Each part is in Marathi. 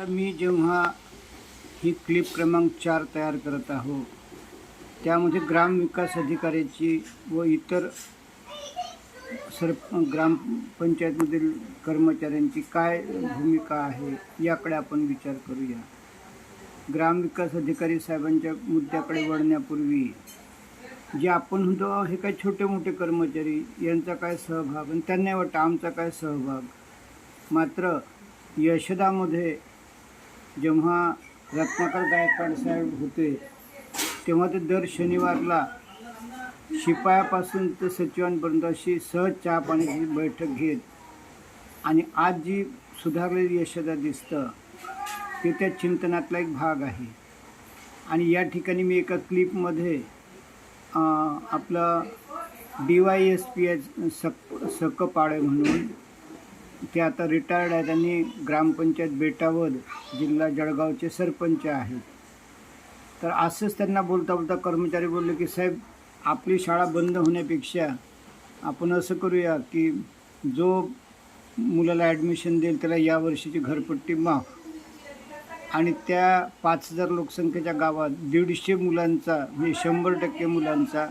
आता मी जेव्हा ही क्लिप क्रमांक चार तयार करत आहो त्यामध्ये ग्रामविकास अधिकाऱ्याची व इतर सर ग्रामपंचायतमधील कर्मचाऱ्यांची काय भूमिका आहे याकडे आपण विचार करूया. ग्रामविकास अधिकारी साहेबांच्या मुद्द्याकडे वळण्यापूर्वी जे आपण म्हणतो हे काय छोटे मोठे कर्मचारी यांचा काय सहभाग? आणि त्यांना वाटतं आमचा काय सहभाग? मात्र यशदामध्ये जेव्हा रत्नाकर गायकवाड साहेब होते तेव्हा ते दर शनिवारला शिपायापासून ते सचिवांपर्यंत अशी सहज चहा पाण्याची बैठक घेत आणि आज जी सुधारलेली यशदा दिसतं ते त्या चिंतनातला एक भाग आहे. आणि या ठिकाणी मी एका क्लिपमध्ये आपलं D Y S P H सक सकपाळे म्हणून ते आता रिटायर्ड आहेत आणि ग्रामपंचायत बेटावद जिल्हा जळगावचे सरपंच आहेत. तर असंच त्यांना बोलता बोलता कर्मचारी बोलले की साहेब आपली शाळा बंद होण्यापेक्षा आपण असं करूया की जो मुलाला ॲडमिशन देईल त्याला या वर्षीची घरपट्टी माफ. आणि त्या पाच हजार लोकसंख्येच्या गावात दीडशे मुलांचा म्हणजे शंभर टक्के मुलांचा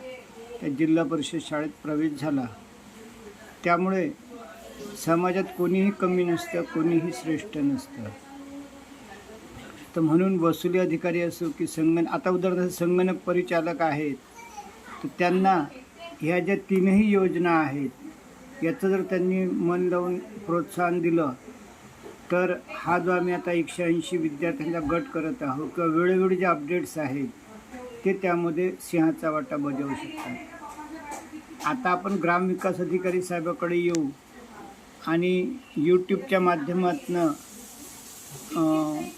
त्या जिल्हा परिषद शाळेत प्रवेश झाला. त्यामुळे समाजात कोणीही कमी नसतं कोणीही श्रेष्ठ नसतं. तर म्हणून वसुली अधिकारी असो की संगण आता उदाहरणार्थ संगणक परिचालक आहेत तर त्यांना ह्या ज्या तीनही योजना आहेत याचं जर त्यांनी मन लावून प्रोत्साहन दिलं तर हा जो आम्ही आता एकशे ऐंशी विद्यार्थ्यांचा गट करत आहोत किंवा वेळोवेळी जे अपडेट्स आहेत ते त्यामध्ये सिंहाचा वाटा बजावू शकतात. आता आपण ग्रामविकास अधिकारी साहेबाकडे येऊ. आणि यूट्यूबच्या माध्यमातनं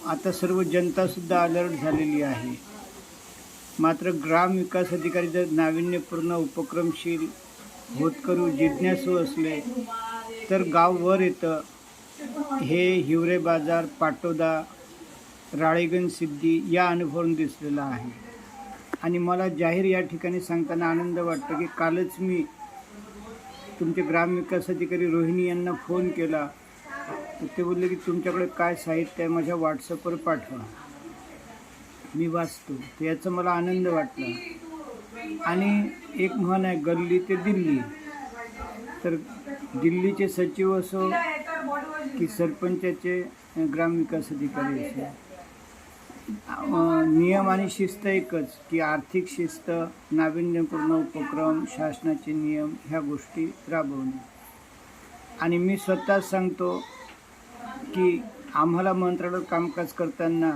आता सर्व जनतासुद्धा अलर्ट झालेली आहे. मात्र ग्राम विकास अधिकारी जर नाविन्यपूर्ण उपक्रमशील होतकरू जिज्ञासू असले तर गाव वर येतं हे हिवरे बाजार पाटोदा राळेगण सिद्धी या अनुभवून दिसलेला आहे. आणि मला जाहीर या ठिकाणी सांगताना आनंद वाटतो की कालच मी तुमचे ग्रामविकास अधिकारी रोहिणी यांना फोन केला. तर ते बोलले की तुमच्याकडे काय साहित्य आहे माझ्या व्हॉट्सअपवर पाठवा. मी वाचतो. तर याचा मला आनंद वाटला. आणि एक म्हण आहे गल्ली ते दिल्ली. तर दिल्लीचे सचिव असो की सरपंचाचे ग्रामविकास अधिकारी असो नियम आणि शिस्त एकच की आर्थिक शिस्त नाविन्यपूर्ण उपक्रम शासनाचे नियम ह्या गोष्टी राबवणे. आणि मी स्वतः सांगतो की आम्हाला मंत्रालयात कामकाज करताना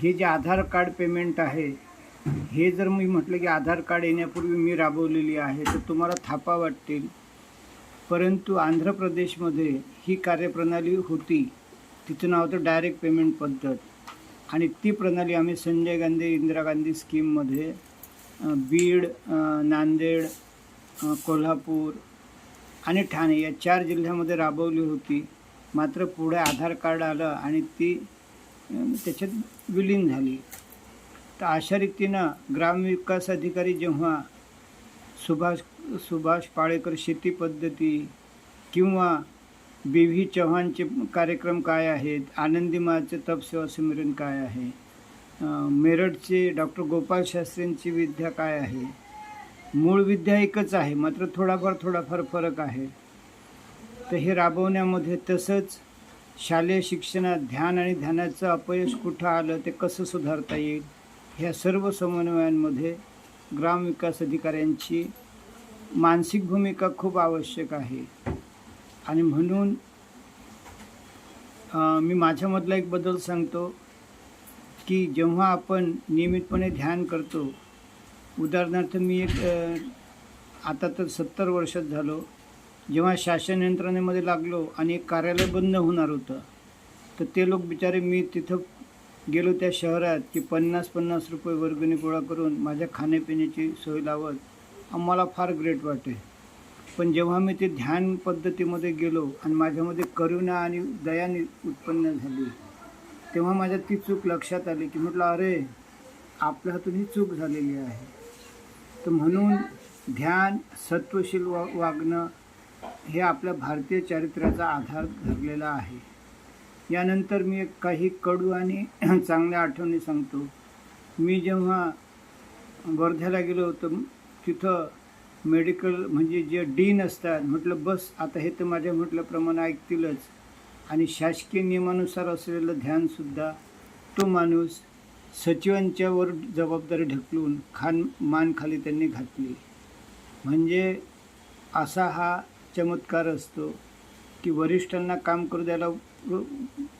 हे जे आधार कार्ड पेमेंट आहे हे जर मी म्हटलं की आधार कार्ड येण्यापूर्वी मी राबवलेली आहे तर तुम्हाला थापा वाटतील. परंतु आंध्र प्रदेशमध्ये ही कार्यप्रणाली होती तिचं नाव होतं डायरेक्ट पेमेंट पद्धत. आणि ती प्रणाली आम्ही संजय गांधी इंदिरा गांधी स्कीममध्ये बीड नांदेड कोल्हापूर आणि ठाणे या चार जिल्ह्यामध्ये राबवली होती. मात्र पुढे आधार कार्ड आलं आणि ती त्याच्यात विलीन झाली. तर अशा रीतीनं ग्रामविकास अधिकारी जेव्हा सुभाष सुभाष पाळेकर शेती पद्धती किंवा बी व्ही चव्हाणचे कार्यक्रम काय आहेत? आनंदी माचे तपसेवा सिमरन काय आहे? मेरठचे डॉक्टर गोपाल शास्त्रींची विद्या काय आहे? मूळ विद्या एकच आहे मात्र थोडाफार थोडाफार फरक आहे. तर हे राबवण्यामध्ये तसंच शालेय शिक्षणात ध्यान आणि ध्यानाचं अपयश कुठं आलं ते कसं सुधारता येईल? ह्या सर्व समन्वयांमध्ये ग्रामविकास अधिकाऱ्यांची मानसिक भूमिका खूप आवश्यक आहे. आणि म्हणून मी माझ्यामधला एक बदल सांगतो की जेव्हा आपण नियमितपणे ध्यान करतो उदाहरणार्थ मी एक आता तर सत्तर वर्षात झालो जेव्हा शासन यंत्रणेमध्ये लागलो आणि एक कार्यालय बंद होणार होतं तर ते लोक बिचारे मी तिथं गेलो त्या शहरात की पन्नास पन्नास रुपये वर्गणी गोळा करून माझ्या खाण्यापिण्याची सोय लावत आम्हाला फार ग्रेट वाटे. पण जेव्हा मी ते ध्यान पद्धतीमध्ये गेलो आणि माझ्यामध्ये करुणा आणि दयाने उत्पन्न झाली तेव्हा माझ्या ती चूक लक्षात आली की म्हटलं अरे आपल्या हातून ही चूक झालेली आहे. तर म्हणून ध्यान सत्वशील वा वागणं हे आपल्या भारतीय चारित्र्याचा आधार धरलेला आहे. यानंतर मी एक काही कडू आणि चांगल्या आठवणी सांगतो. मी जेव्हा वर्ध्याला गेलो होतो तिथं मेडिकल म्हणजे जे डीन असतात म्हटलं बस आता हे तर माझ्या म्हटल्याप्रमाणे ऐकतीलच. आणि शासकीय नियमानुसार असलेलं ध्यानसुद्धा तो माणूस सचिवांच्यावर जबाबदारी ढकलून खान मान खाली त्यांनी घातली. म्हणजे असा हा चमत्कार असतो की वरिष्ठांना काम करू द्यायला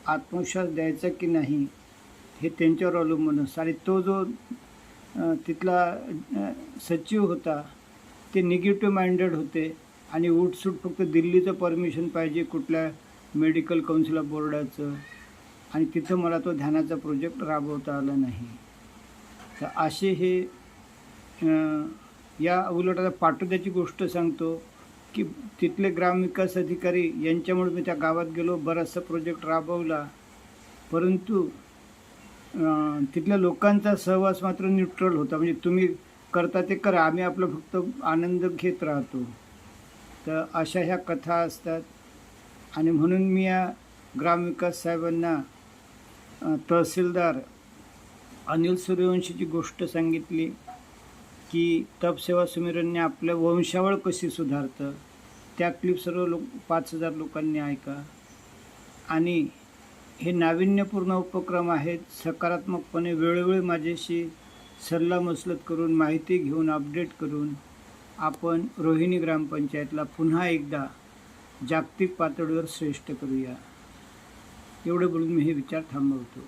आत्मविश्वास द्यायचा की नाही हे त्यांच्यावर अवलंबून असतं. आणि तो जो तिथला सचिव होता ते निगेटिव्ह माइंडेड होते. आणि उठसूट फक्त दिल्लीचं परमिशन पाहिजे कुठल्या मेडिकल काउन्सिल ऑफ बोर्डाचं. आणि तिथं मला तो ध्यानाचा प्रोजेक्ट राबवता आला नाही. तर असे हे या उलट आता पाटोद्याची गोष्ट सांगतो की तिथले ग्रामविकास अधिकारी यांच्यामुळे मी त्या गावात गेलो बराचसा प्रोजेक्ट राबवला. परंतु तिथल्या लोकांचा सहवास मात्र न्यूट्रल होता. म्हणजे तुम्ही करता ते करा. आम्ही आपलं फक्त आनंद घेत राहतो. तर अशा ह्या कथा असतात. आणि म्हणून मी या ग्रामविकास साहेबांना तहसीलदार अनिल सूर्यवंशीची गोष्ट सांगितली की तपसेवा सुमिरनने आपल्या वंशावळ कशी सुधारतं? त्या क्लिप सर्व लोक पाच हजार लोकांनी ऐका. आणि हे नाविन्यपूर्ण उपक्रम आहेत. सकारात्मकपणे वेळोवेळी माझ्याशी सल्लामसलत करून माहिती घेऊन अपडेट करून आपण रोहिणी ग्रामपंचायतला पुन्हा एकदा जागतिक पातळीवर श्रेष्ठ करूया. एवढं बोलून मी हे विचार थांबवतो.